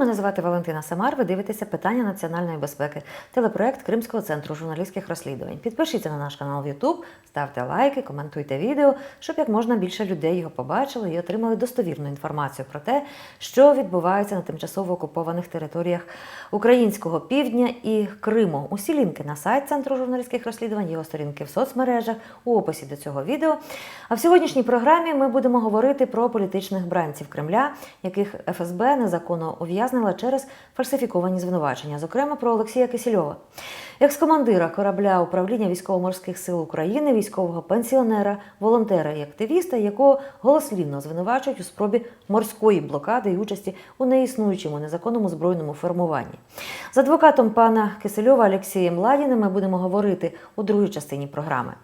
Мене звати Валентина Самар. Ви дивитеся питання національної безпеки, телепроект Кримського центру журналістських розслідувань. Підпишіться на наш канал в YouTube, ставте лайки, коментуйте відео, щоб як можна більше людей його побачили і отримали достовірну інформацію про те, що відбувається на тимчасово окупованих територіях українського півдня і Криму. Усі лінки на сайт Центру журналістських розслідувань, його сторінки в соцмережах, у описі до цього відео. А в сьогоднішній програмі ми будемо говорити про політичних бранців Кремля, яких ФСБ незаконно ув'язнила через фальсифіковані звинувачення, зокрема про Олексія Кисельова. Екс-командира корабля управління військово-морських сил України, військового пенсіонера, волонтера і активіста, якого голослівно звинувачують у спробі морської блокади і участі у неіснуючому незаконному збройному формуванні. З адвокатом пана Кисельова Олексієм Ладіним ми будемо говорити у другій частині програми.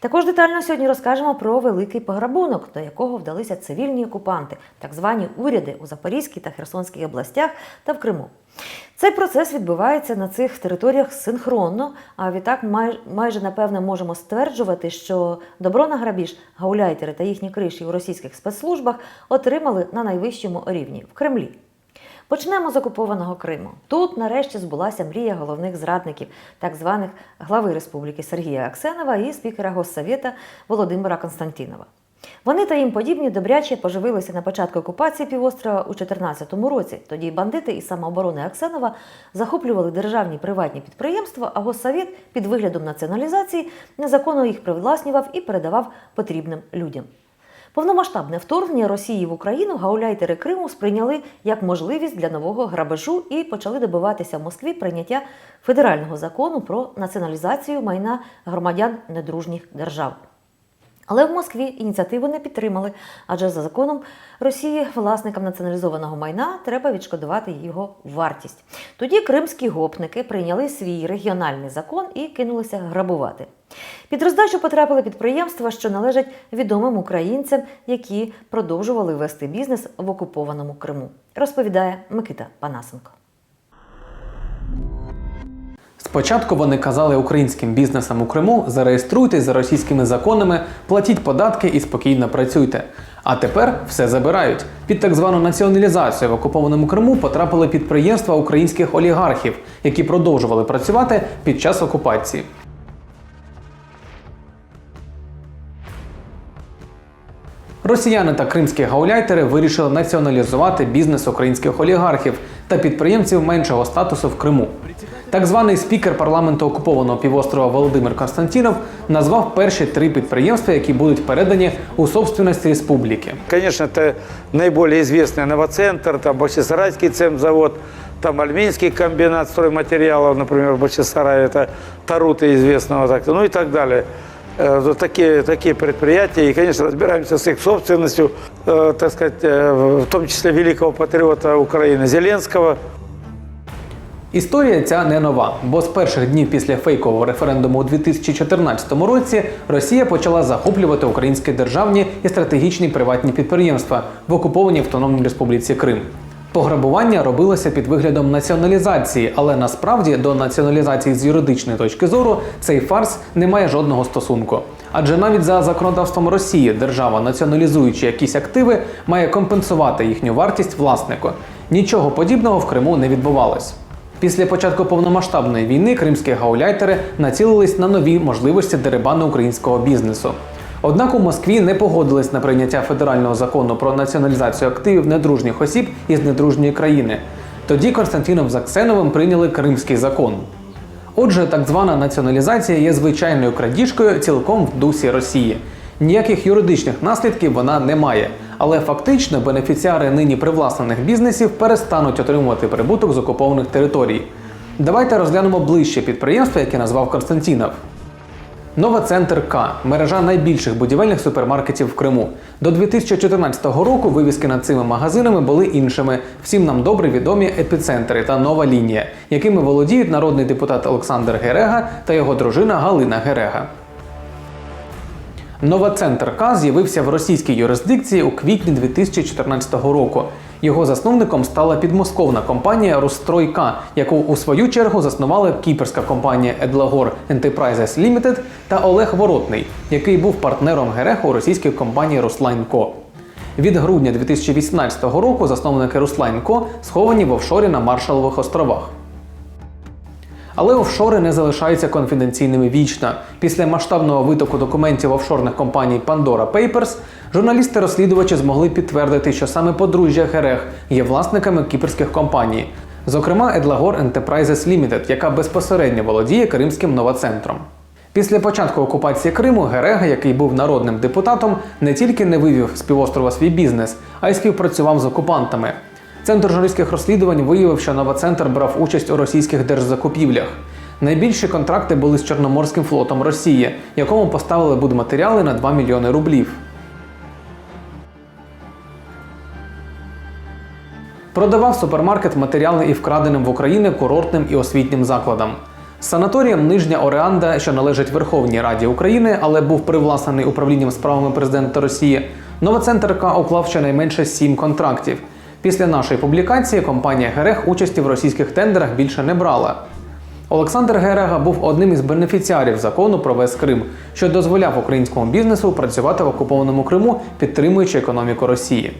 Також детально сьогодні розкажемо про великий пограбунок, до якого вдалися цивільні окупанти, так звані уряди у Запорізькій та Херсонській областях та в Криму. Цей процес відбувається на цих територіях синхронно, а відтак май- майже напевне можемо стверджувати, що добро на грабіж гауляйтери та їхні криші у російських спецслужбах отримали на найвищому рівні в Кремлі. Почнемо з окупованого Криму. Тут нарешті збулася мрія головних зрадників, так званих глави республіки Сергія Аксенова і спікера Госсовєта Володимира Константінова. Вони та їм подібні добряче поживилися на початку окупації півострова у 2014 році. Тоді бандити із самооборони Аксенова захоплювали державні приватні підприємства, а Госсовєт під виглядом націоналізації незаконно їх привласнював і передавав потрібним людям. Повномасштабне вторгнення Росії в Україну гауляйтери Криму сприйняли як можливість для нового грабежу і почали добиватися в Москві прийняття федерального закону про націоналізацію майна громадян недружніх держав. Але в Москві ініціативу не підтримали, адже за законом Росії власникам націоналізованого майна треба відшкодувати його вартість. Тоді кримські гопники прийняли свій регіональний закон і кинулися грабувати. Під роздачу потрапили підприємства, що належать відомим українцям, які продовжували вести бізнес в окупованому Криму. Розповідає Микита Панасенко. Спочатку вони казали українським бізнесам у Криму зареєструйтесь за російськими законами, платіть податки і спокійно працюйте. А тепер все забирають. Під так звану націоналізацію в окупованому Криму потрапили підприємства українських олігархів, які продовжували працювати під час окупації. Росіяни та кримські гауляйтери вирішили націоналізувати бізнес українських олігархів та підприємців меншого статусу в Криму. Так званий спікер парламенту окупованого півострова Володимир Константінов назвав перші три підприємства, які будуть передані у собственність республіки. Конечно, это наиболее известный Новоцентр, там Бахчисарайский цемзавод, там Альминский комбинат стройматериалов, например, в Бахчисарае, это Тарута известного, так, ну и так далее. Э, вот такие, такие предприятия, и, конечно, разбираемся с их собственностью, э, так сказать, э, в том числе великого патриота Украины Зеленского. Історія ця не нова, бо з перших днів після фейкового референдуму у 2014 році Росія почала захоплювати українські державні і стратегічні приватні підприємства в окупованій Автономній Республіці Крим. Пограбування робилося під виглядом націоналізації, але насправді до націоналізації з юридичної точки зору цей фарс не має жодного стосунку. Адже навіть за законодавством Росії держава, націоналізуючи якісь активи, має компенсувати їхню вартість власнику. Нічого подібного в Криму не відбувалось. Після початку повномасштабної війни кримські гауляйтери націлились на нові можливості дерибану українського бізнесу. Однак у Москві не погодились на прийняття федерального закону про націоналізацію активів недружніх осіб із недружньої країни. Тоді Константинов з Аксеновим прийняли Кримський закон. Отже, так звана націоналізація є звичайною крадіжкою цілком в дусі Росії. Ніяких юридичних наслідків вона не має, але фактично бенефіціари нині привласнених бізнесів перестануть отримувати прибуток з окупованих територій. Давайте розглянемо ближче підприємство, яке назвав Константінов. Нова Центр К мережа найбільших будівельних супермаркетів в Криму. До 2014 року вивіски над цими магазинами були іншими. Всім нам добре відомі епіцентри та нова лінія, якими володіють народний депутат Олександр Герега та його дружина Галина Герега. Новоцентр К з'явився в російській юрисдикції у квітні 2014 року. Його засновником стала підмосковна компанія Розстройка, яку у свою чергу заснували кіперська компанія Едлagor Enterprises Limited та Олег Воротний, який був партнером Гереха у російській компанії Руслайн.Ко. Від грудня 2018 року засновники Руслайн Ко сховані в офшорі на Маршалових островах. Але офшори не залишаються конфіденційними вічно. Після масштабного витоку документів офшорних компаній Pandora Papers журналісти-розслідувачі змогли підтвердити, що саме подружжя Герег є власниками кіпрських компаній, зокрема Едлагор Enterprises Limited, яка безпосередньо володіє Кримським новоцентром. Після початку окупації Криму Герега, який був народним депутатом, не тільки не вивів з півострова свій бізнес, а й співпрацював з окупантами. Центр журналістських розслідувань виявив, що Новоцентр брав участь у російських держзакупівлях. Найбільші контракти були з Чорноморським флотом Росії, якому поставили будматеріали на 2 мільйони рублів. Продавав супермаркет матеріали і вкраденим в Україні курортним і освітнім закладам. Санаторієм Нижня Ореанда, що належить Верховній Раді України, але був привласнений управлінням справами президента Росії, Новоцентр К уклав щонайменше сім контрактів. Після нашої публікації компанія Герег участі в російських тендерах більше не брала. Олександр Герега був одним із бенефіціарів закону про весь Крим, що дозволяв українському бізнесу працювати в окупованому Криму, підтримуючи економіку Росії.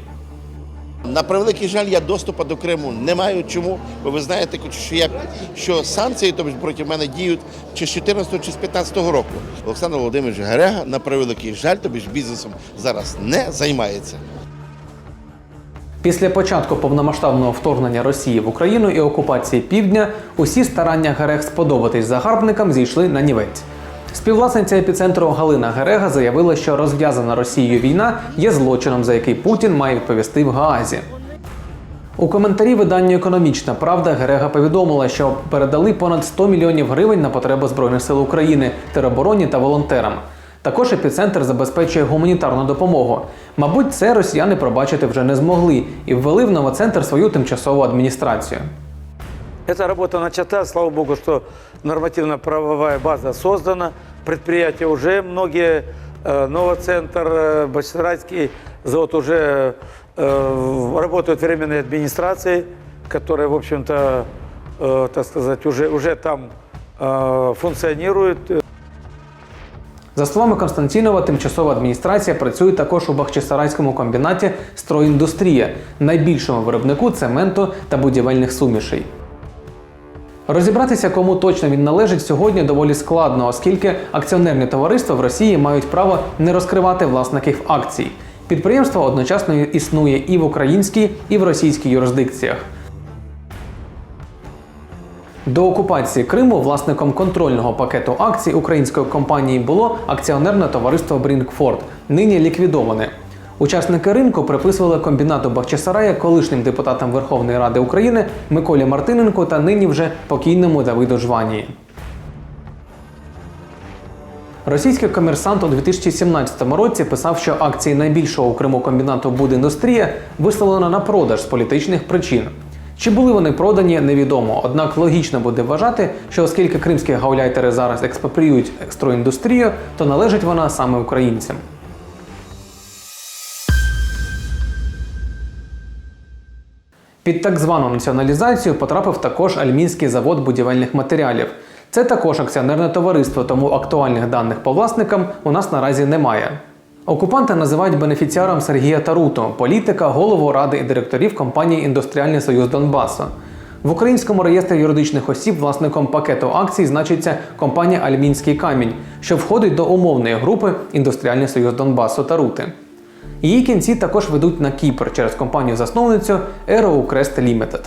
На превеликий жаль, я доступу до Криму не маю. Чому? Бо ви знаєте, що я що санкції тобто, проти мене діють чи з 14 чи з 15 року. Олександр Володимирович Герега на превеликий жаль, тобі ж бізнесом зараз не займається. Після початку повномасштабного вторгнення Росії в Україну і окупації Півдня усі старання Герег сподобатись загарбникам зійшли на нівець. Співвласниця епіцентру Галина Герега заявила, що розв'язана Росією війна є злочином, за який Путін має відповісти в Гаазі. У коментарі виданню Економічна Правда Герега повідомила, що передали понад 100 мільйонів гривень на потреби Збройних сил України, теробороні та волонтерам. Також епіцентр забезпечує гуманітарну допомогу. Мабуть, це росіяни пробачити вже не змогли і ввели в новоцентр свою тимчасову адміністрацію. Эта работа начата, слава богу, что нормативно-правовая база создана, предприятия уже многие, э, Новоцентр, э, Бахчисарайский завод уже э, работают временные администрации, которые, в общем-то, э, так сказать, уже, уже там э, функционируют. За словами Константінова, тимчасова адміністрація працює також у Бахчисарайському комбінаті «Стройіндустрія», найбільшому виробнику цементу та будівельних сумішей. Розібратися, кому точно він належить, сьогодні доволі складно, оскільки акціонерні товариства в Росії мають право не розкривати власників акцій. Підприємство одночасно існує і в українській, і в російській юрисдикціях. До окупації Криму власником контрольного пакету акцій української компанії було акціонерне товариство Брінкфорд, нині ліквідоване. Учасники ринку приписували комбінату Бахчисарая колишнім депутатам Верховної Ради України Миколі Мартиненко та нині вже покійному Давиду Жванії. Російський комерсант у 2017 році писав, що акції найбільшого у Криму комбінату «Будіндустрія» виставлено на продаж з політичних причин. Чи були вони продані, невідомо. Однак логічно буде вважати, що оскільки кримські гауляйтери зараз експропріюють стройіндустрію, то належить вона саме українцям. Під так звану націоналізацію потрапив також Альмінський завод будівельних матеріалів. Це також акціонерне товариство, тому актуальних даних по власникам у нас наразі немає. Окупанти називають бенефіціаром Сергія Таруту, політика, голову ради і директорів компанії Індустріальний Союз Донбасу. В українському реєстрі юридичних осіб власником пакету акцій значиться компанія Альмінський камінь, що входить до умовної групи Індустріальний Союз Донбасу Тарути. Її кінці також ведуть на Кіпр через компанію-засновницю Crest Limited.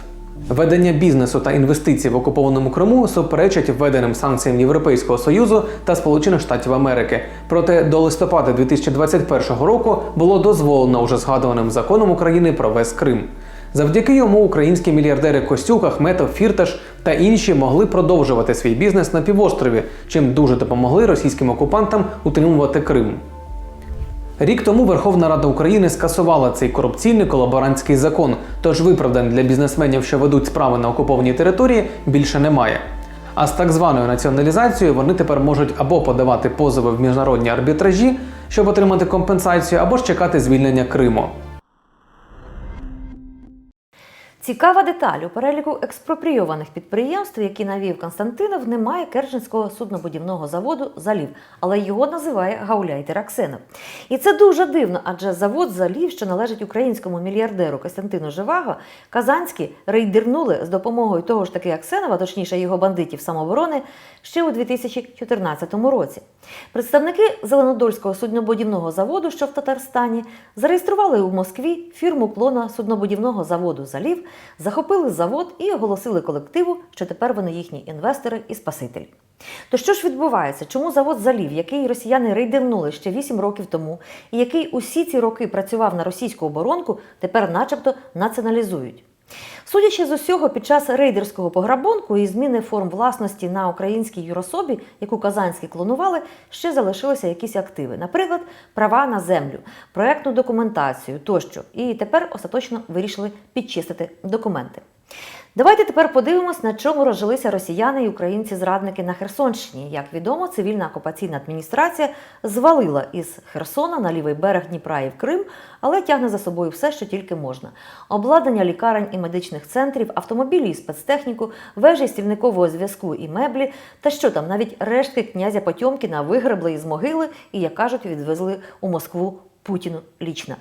Ведення бізнесу та інвестицій в окупованому Криму суперечать введеним санкціям Європейського Союзу та Сполучених Штатів Америки. Проте до листопада 2021 року було дозволено уже згадуваним законом України про весь Крим. Завдяки йому українські мільярдери Костюк, Ахметов, Фірташ та інші могли продовжувати свій бізнес на півострові, чим дуже допомогли російським окупантам утримувати Крим. Рік тому Верховна Рада України скасувала цей корупційний колаборантський закон, тож виправдань для бізнесменів, що ведуть справи на окупованій території, більше немає. А з так званою націоналізацією вони тепер можуть або подавати позови в міжнародні арбітражі, щоб отримати компенсацію, або ж чекати звільнення Криму. Цікава деталь у переліку експропрійованих підприємств, які навів Константинов, немає Керченського суднобудівного заводу Залів, але його називає Гауляйтер Аксенов. І це дуже дивно, адже завод Залів, що належить українському мільярдеру Костянтину Живаго, Казанські рейдернули з допомогою того ж таки Аксенова, точніше його бандитів самооборони, ще у 2014 році. Представники Зеленодольського суднобудівного заводу, що в Татарстані, зареєстрували у Москві фірму клона суднобудівного заводу Залів, захопили завод і оголосили колективу, що тепер вони їхні інвестори і спасителі. То що ж відбувається? Чому завод Залів, який росіяни рейдернули ще 8 років тому, і який усі ці роки працював на російську оборонку, тепер начебто націоналізують? Судячи з усього, під час рейдерського пограбунку і зміни форм власності на українській юрособі, яку казанські клонували, ще залишилися якісь активи, наприклад, права на землю, проектну документацію тощо. І тепер остаточно вирішили підчистити документи. Давайте тепер подивимось, на чому розжилися росіяни і українці-зрадники на Херсонщині. Як відомо, цивільна окупаційна адміністрація звалила із Херсона на лівий берег Дніпра і в Крим, але тягне за собою все, що тільки можна: обладнання лікарень і медичних центрів, автомобілі і спецтехніку, вежі стільникового зв'язку і меблі, та що там, навіть рештки князя Потьомкіна вигребли із могили і, як кажуть, відвезли у Москву Путіну лічно.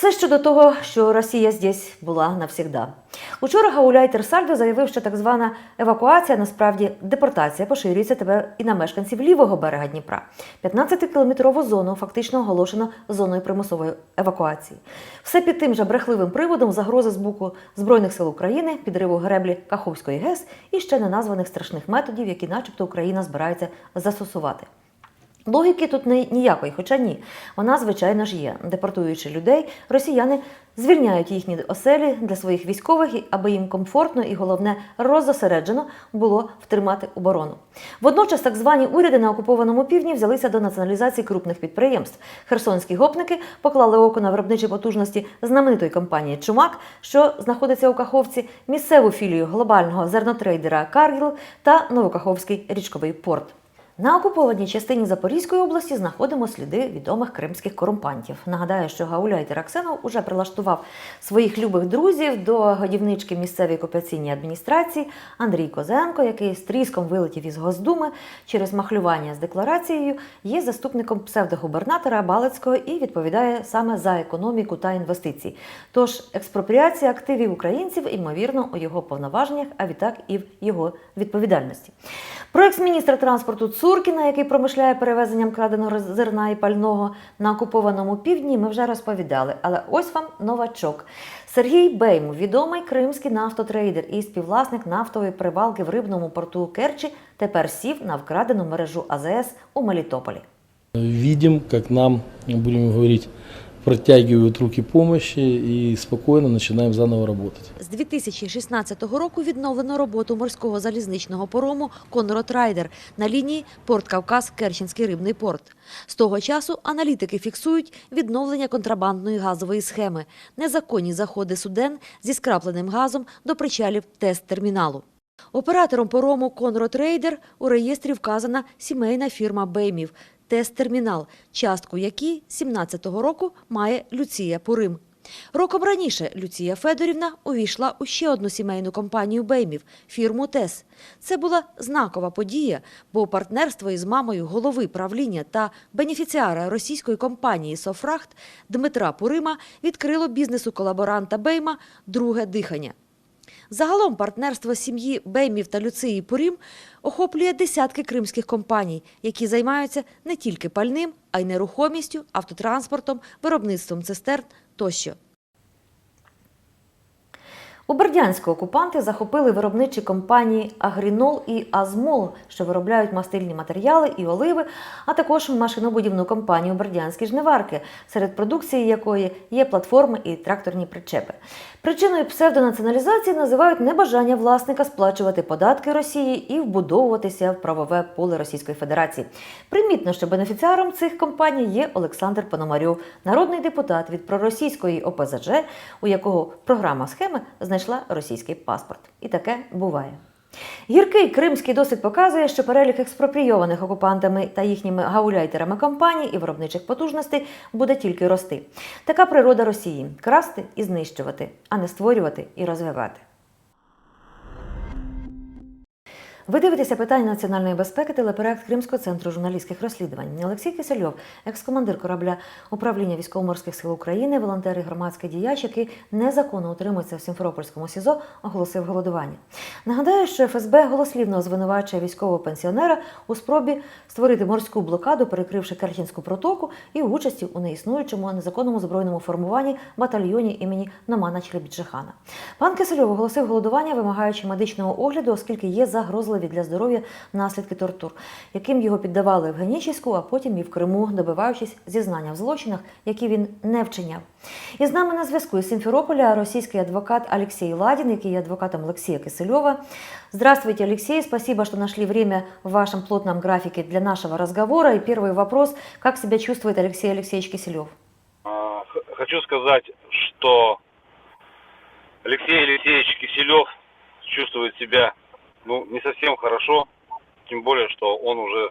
Це щодо того, що Росія здесь була навсігда. Учора Гауляйтер Сальдо заявив, що так звана евакуація, насправді депортація, поширюється тепер і на мешканців лівого берега Дніпра. 15-кілометрову зону фактично оголошено зоною примусової евакуації. Все під тим же брехливим приводом загрози з боку Збройних сил України, підриву греблі Каховської ГЕС і ще неназваних страшних методів, які, начебто, Україна збирається застосувати. Логіки тут ніякої, хоча ні. Вона, звичайно ж, є. Депортуючи людей, росіяни звільняють їхні оселі для своїх військових, аби їм комфортно і, головне, роззосереджено було втримати оборону. Водночас так звані уряди на окупованому півдні взялися до націоналізації крупних підприємств. Херсонські гопники поклали око на виробничі потужності знаменитої компанії Чумак, що знаходиться у Каховці, місцеву філію глобального зернотрейдера Каргіл та Новокаховський річковий порт. На окупованій частині Запорізької області знаходимо сліди відомих кримських корумпантів. Нагадаю, що Гауляйтер Аксенов уже прилаштував своїх любих друзів до годівнички місцевої окупаційній адміністрації Андрій Козенко, який з тріском вилетів із Госдуми через махлювання з декларацією, є заступником псевдогубернатора Балицького і відповідає саме за економіку та інвестиції. Тож експропріація активів українців, ймовірно, у його повноваженнях, а відтак і в його відповідальності. Про екс-міністра транспорту Цуркіна, який промишляє перевезенням краденого зерна і пального на окупованому півдні, ми вже розповідали. Але ось вам новачок. Сергій Бейму, відомий кримський нафтотрейдер і співвласник нафтової привалки в рибному порту Керчі, тепер сів на вкрадену мережу АЗС у Мелітополі. Видим, як нам, будемо говорить, протягивают руки помощи и спокойно начинаем заново работать. З 2016 року відновлено роботу морського залізничного парому «Конрод Райдер» на лінії Порт Кавказ Керченський рибний порт. З того часу аналітики фіксують відновлення контрабандної газової схеми, незаконні заходи суден зі скрапленим газом до причалів тест-терміналу. Оператором парому «Конрод Рейдер» у реєстрі вказана сімейна фірма Беймів «Тест-термінал», частку якій 17-го року має Люція Пурим. Роком раніше Люція Федорівна увійшла у ще одну сімейну компанію Беймів – фірму ТЕС. Це була знакова подія, бо партнерство із мамою голови правління та бенефіціара російської компанії «Софрахт» Дмитра Пурима відкрило бізнесу колаборанта Бейма друге дихання. Загалом партнерство сім'ї Беймів та Люції Пурім охоплює десятки кримських компаній, які займаються не тільки пальним, а й нерухомістю, автотранспортом, виробництвом цистерн тощо. У Бердянську окупанти захопили виробничі компанії Агрінол і Азмол, що виробляють мастильні матеріали і оливи, а також машинобудівну компанію Бердянські жниварки, серед продукції якої є платформи і тракторні причепи. Причиною псевдонаціоналізації називають небажання власника сплачувати податки Росії і вбудовуватися в правове поле Російської Федерації. Примітно, що бенефіціаром цих компаній є Олександр Пономарьов, народний депутат від проросійської ОПЗЖ, у якого програма схеми знайшла російський паспорт. І таке буває. Гіркий кримський досвід показує, що перелік експропрійованих окупантами та їхніми гауляйтерами компаній і виробничих потужностей буде тільки рости. Така природа Росії красти і знищувати, а не створювати і розвивати. Ви дивитеся питання національної безпеки телепроект Кримського центру журналістських розслідувань. Олексій Кисельов, екс-командир корабля управління військово-морських сил України, волонтер і громадський діяч, який незаконно утримується в Сімферопольському СІЗО, оголосив голодування. Нагадаю, що ФСБ голослівно звинувачує військового пенсіонера у спробі створити морську блокаду, перекривши Керченську протоку, і участі у неіснуючому незаконному збройному формуванні батальйоні імені Номана Чхлебіджихана. Пан Кисельов оголосив голодування, вимагаючи медичного огляду, оскільки є загрозливі для здоров'я наслідки тортур, яким його піддавали в Генічеську, а потім і в Криму, добиваючись зізнання в злочинах, які він не вчиняв. І з нами на зв'язку із Сімферополя російський адвокат Алексей Ладин, який є адвокатом Алексея Кисельова. Здравствуйте, Алексей. Спасибо, что нашли время в вашем плотном графике для нашего разговора. И первый вопрос. Как себя чувствует Алексей Алексеевич Киселев? Хочу сказать, что Алексей Алексеевич Киселев чувствует себя ну, не совсем хорошо, тем более, что он уже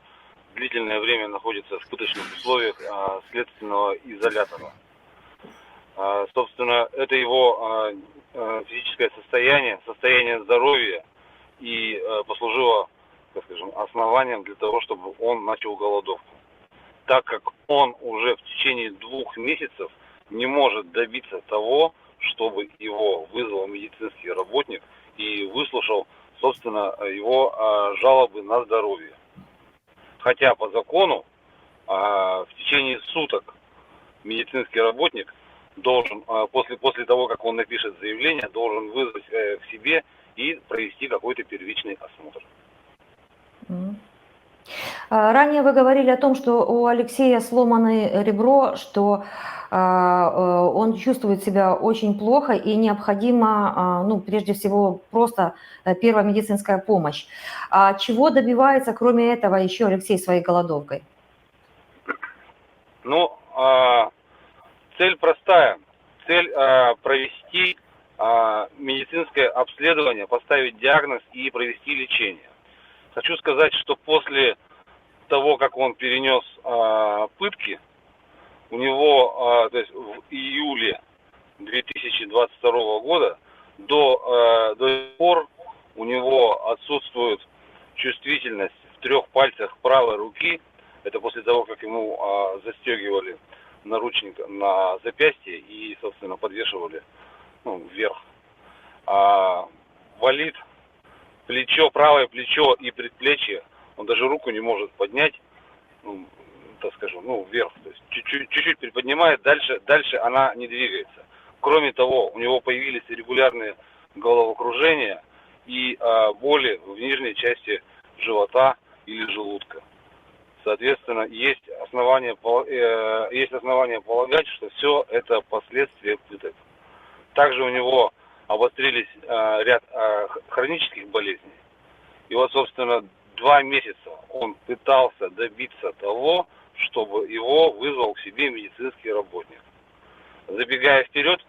длительное время находится в пыточных условиях а, следственного изолятора. А, собственно, это его а, а, физическое состояние, состояние здоровья и а, послужило, так скажем, основанием для того, чтобы он начал голодовку. Так как он уже в течение двух месяцев не может добиться того, чтобы его вызвал медицинский работник и выслушал, собственно, его а, жалобы на здоровье. Хотя по закону а, в течение суток медицинский работник должен, а, после, после того, как он напишет заявление, должен вызвать э, к себе и провести какой-то первичный осмотр. А, Ранее вы говорили о том, что у Алексея сломано ребро, что а, э, он чувствует себя очень плохо и необходимо, а, ну, прежде всего, просто э, первая медицинская помощь. А чего добивается, кроме этого, еще Алексей своей голодовкой? Ну, цель простая. Цель провести медицинское обследование, поставить диагноз и провести лечение. Хочу сказать, что после того, как он перенес а, пытки, у него, а, то есть в июле 2022 года до, а, до сих пор у него отсутствует чувствительность в трех пальцах правой руки. Это после того, как ему а, застегивали наручник на запястье и, собственно, подвешивали ну, вверх. А, болит плечо, правое плечо и предплечье. Он даже руку не может поднять, ну, так скажем, ну, вверх. То есть чуть-чуть, приподнимает, дальше, дальше она не двигается. Кроме того, у него появились регулярные головокружения и а, боли в нижней части живота или желудка. Соответственно, есть основания, э, есть основания полагать, что все это последствия пыток. Также у него обострились э, ряд э, хронических болезней. И вот, собственно, два месяца он пытался добиться того, чтобы его вызвал к себе медицинский работник. Забегая вперед,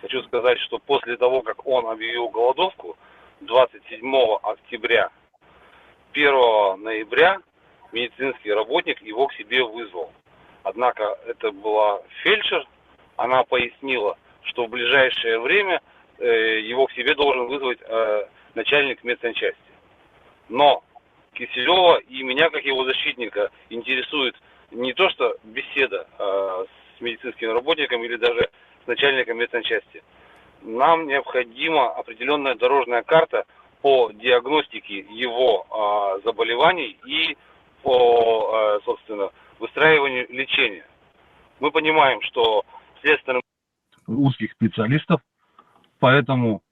хочу сказать, что после того, как он объявил голодовку 27 октября, 1 ноября медицинский работник его к себе вызвал. Однако это была фельдшер, она пояснила, что в ближайшее время э, его к себе должен вызвать э, начальник медсанчасти. Но Киселева и меня, как его защитника, интересует не то, что беседа э, с медицинским работником или даже с начальником медсанчасти. Нам необходима определенная дорожная карта по диагностике его э, заболеваний и по, э, собственно, выстраиванию лечения. Мы понимаем, что следственным узких специалистов, поэтому,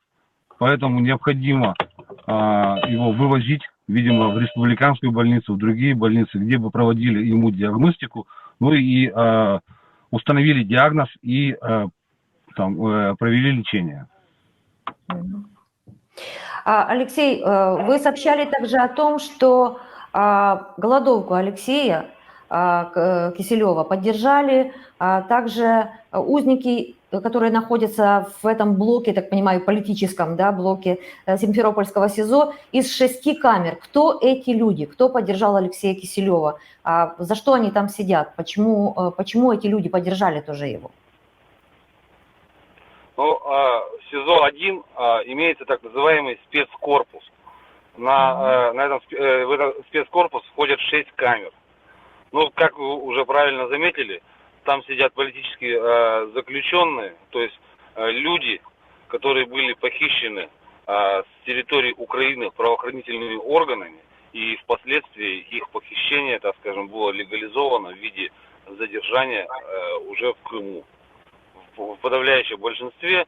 поэтому необходимо а, его вывозить, видимо, в республиканскую больницу, в другие больницы, где бы проводили ему диагностику, ну и а, установили диагноз и а, там, э, провели лечение. А, Алексей, э, вы сообщали также о том, что голодовку Алексея э, Киселева поддержали, также э, узники, э, которые находятся в этом блоке, так понимаю, политическом да, блоке э, Симферопольского СИЗО, из шести камер. Кто эти люди? Кто поддержал Алексея Киселева? А За что они там сидят? Почему, э, почему эти люди поддержали тоже его? Ну, а, в СИЗО-1 а, имеется так называемый спецкорпус. На, э, на этом, в этот спецкорпус входят шесть камер. Ну, как вы уже правильно заметили, там сидят политические э, заключенные, то есть э, люди, которые были похищены э, с территории Украины правоохранительными органами, и впоследствии их похищение, так скажем, было легализовано в виде задержания э, уже в Крыму в подавляющем большинстве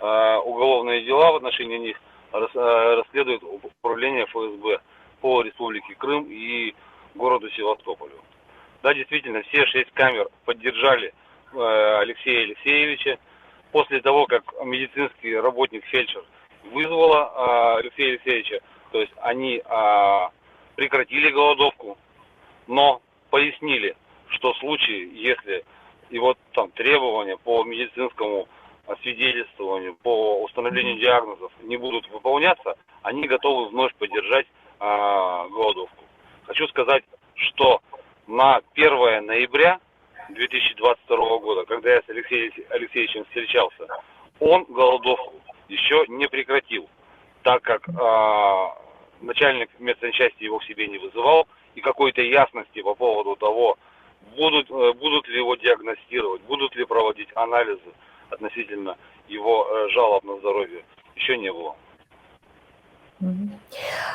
э, уголовные дела в отношении них рас- э, расследует управление ФСБ по Республике Крым и городу Севастополю. Да, действительно, все шесть камер поддержали э, Алексея Алексеевича. После того, как медицинский работник фельдшер вызвала э, Алексея Алексеевича, то есть они э, прекратили голодовку, но пояснили, что в случае, если его там требования по медицинскому освидетельствованию, по установлению диагнозов не будут выполняться, они готовы вновь поддержать а, голодовку. Хочу сказать, что на 1 ноября 2022 года, когда я с Алексеем Алексеевичем встречался, он голодовку еще не прекратил, так как а, начальник медсанчасти его к себе не вызывал, и какой-то ясности по поводу того, будут, э, будут ли его диагностировать, будут ли проводить анализы относительно его э, жалоб на здоровье, еще не было.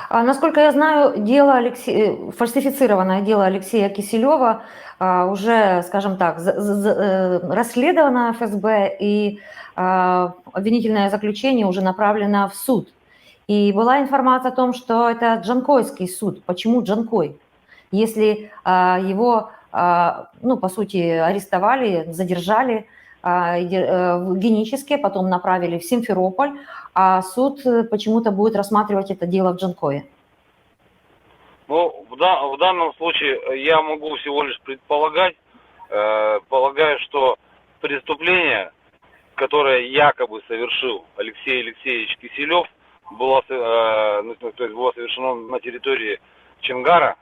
А, насколько я знаю, дело Алексея, фальсифицированное дело Алексея Киселева а, уже, скажем так, за- за- э, расследовано ФСБ и а, обвинительное заключение уже направлено в суд. И была информация о том, что это Джанкойский суд. Почему Джанкой? Если а, его, а, ну, по сути, арестовали, задержали а, э, генически, потом направили в Симферополь, а суд э, почему-то будет рассматривать это дело в Джанкое. Ну, в, да- в данном случае э, я могу всего лишь предполагать, э, полагаю, что преступление, которое якобы совершил Алексей Алексеевич Киселев, было, э, ну, то есть было совершено на территории Ченгара,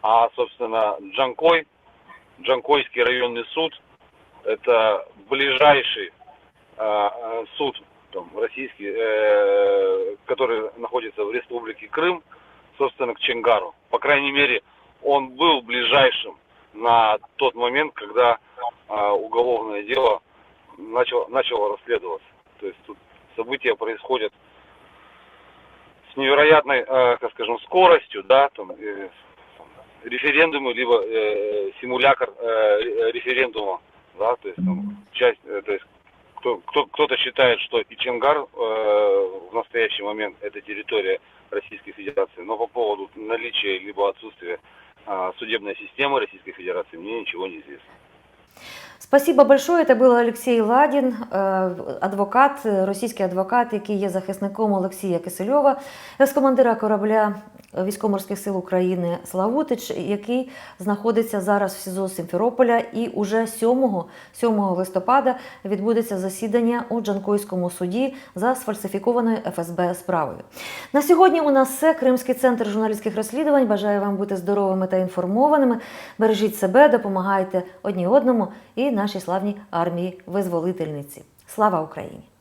а, собственно, Джанкой, Джанкойский районный суд, это ближайший э, э, суд там, российский, э, который находится в Республике Крым, собственно, к Ченгару. По крайней мере, он был ближайшим на тот момент, когда а, уголовное дело начало, начало расследоваться. То есть тут события происходят с невероятной, э, как скажем, скоростью, да, там, э, референдумы, либо э, симулятор э, референдума, да, то есть там, часть, э, то есть кто, кто, кто-то считает, что Иченгар э, в настоящий момент это территория Российской Федерации, но по поводу наличия либо отсутствия а, судебной системы Российской Федерации мне ничего не известно. Спасибо большое. Це був Олексій Ладін, е, адвокат, е, російський адвокат, який є захисником Олексія Кисельова, екс-командира корабля військово-морських сил України Славутич, який знаходиться зараз в СІЗО Симферополя. І уже 7, 7 листопада відбудеться засідання у Джанкойському суді за сфальсифікованою ФСБ справою. На сьогодні у нас все. Кримський центр журналістських розслідувань. Бажаю вам бути здоровими та інформованими. Бережіть себе, допомагайте одні одному і нашій славній армії визволительниці. Слава Україні!